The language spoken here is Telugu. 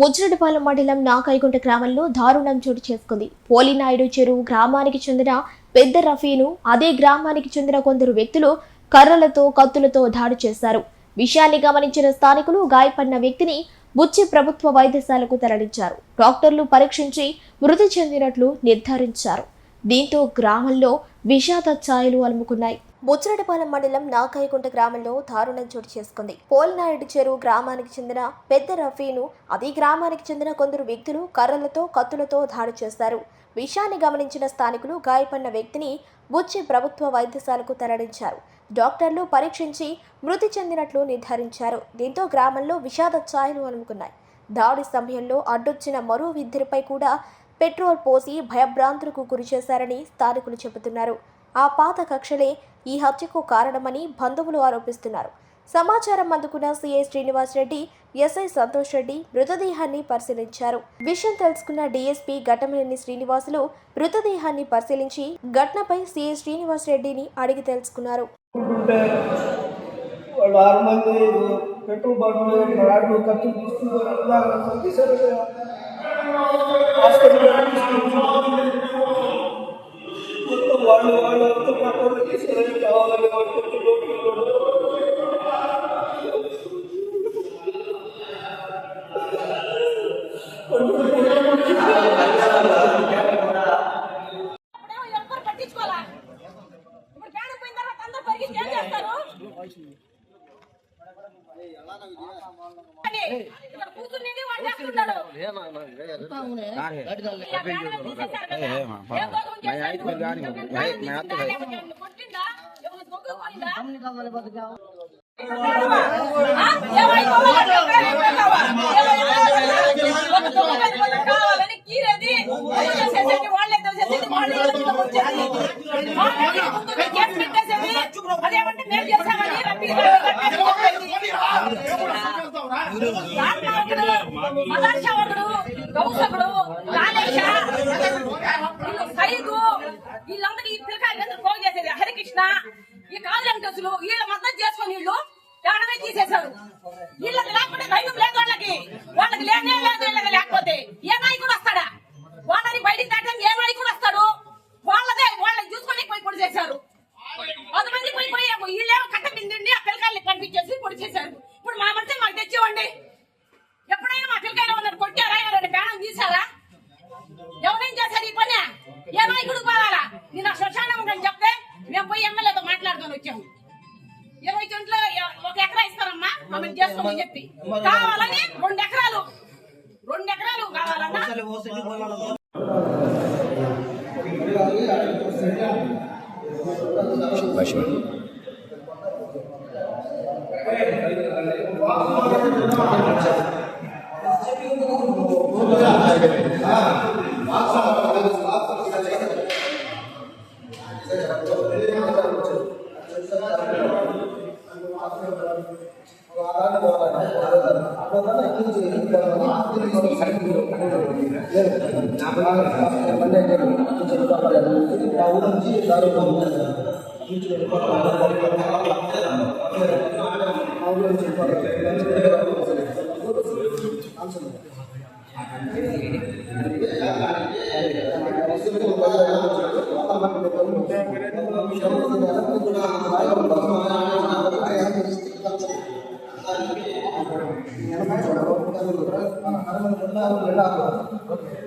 ముజ్రడిపాలెం మండలం నాకైగుంట గ్రామంలో దారుణం చోటు చేసుకుంది. పోలినాయుడు చెరువు గ్రామానికి చెందిన పెద్ద రఫీను అదే గ్రామానికి చెందిన కొందరు వ్యక్తులు కర్రలతో కత్తులతో దాడి చేశారు. విషయాన్ని గమనించిన స్థానికులు గాయపడిన వ్యక్తిని బుచ్చి ప్రభుత్వ వైద్యశాలకు తరలించారు. డాక్టర్లు పరీక్షించి మృతి చెందినట్లు నిర్ధారించారు. దీంతో గ్రామంలో విషాద ఛాయలు అలుముకున్నాయి. బుచ్చిరెడ్డిపాలెం మండలం నాకాయకుంట గ్రామంలో దారుణం చోటు చేసుకుంది. పోలనాయుడు చెరువు గ్రామానికి చెందిన పెద్ద రఫీను అదే గ్రామానికి చెందిన కొందరు వ్యక్తులు కర్రలతో కత్తులతో దాడి చేశారు విషయాన్ని గమనించిన స్థానికులు గాయపడిన వ్యక్తిని బుచ్చి ప్రభుత్వ వైద్యశాలకు తరలించారు. డాక్టర్లు పరీక్షించి మృతి చెందినట్లు నిర్ధారించారు. దీంతో గ్రామంలో విషాద ఛాయలు అలుముకున్నాయి. దాడి సమయంలో అడ్డొచ్చిన మరో ఇద్దరిపై కూడా పెట్రోల్ పోసి భయభ్రాంతులకు గురిచేశారని స్థానికులు చెబుతున్నారు. ఆ పాత కక్షలే ఈ హత్యకు కారణమని బంధువులు ఆరోపిస్తున్నారు. సమాచారం అందుకున్న సిఐ శ్రీనివాస్ రెడ్డి ఎస్ఐ సంతోష్ రెడ్డి మృతదేహాన్ని పరిశీలించారు. విషయం తెలుసుకున్న డీఎస్పీ ఘటమనేని శ్రీనివాసులు మృతదేహాన్ని పరిశీలించి ఘటనపై సిఐ శ్రీనివాస్ రెడ్డిని అడిగి తెలుసుకున్నారు. పెట్రోల్ కావాలని కీరేది దొంగ చేసేది వాళ్ళే మదర్శ గౌసకుడు కాళేశ సైదు వీళ్ళందరూ ఈ పిల్లకాయలందరూ చేసేది? హరికృష్ణ ఈ కాళంకసులు వీళ్ళ మద్దతు చేసుకొని వీళ్ళు ప్రాణమే తీసేశారు. వీళ్ళకి లేకపోతే ధైర్యం లేదు వాళ్ళకి. వాళ్ళకి లేనే లేదు. ఆమె చేసుకోమని చెప్పి కావాలని రెండు ఎకరాలు రెండు ఎకరాలు కావాలన్నా 나오든지 나를 보면 కూడా Gracias.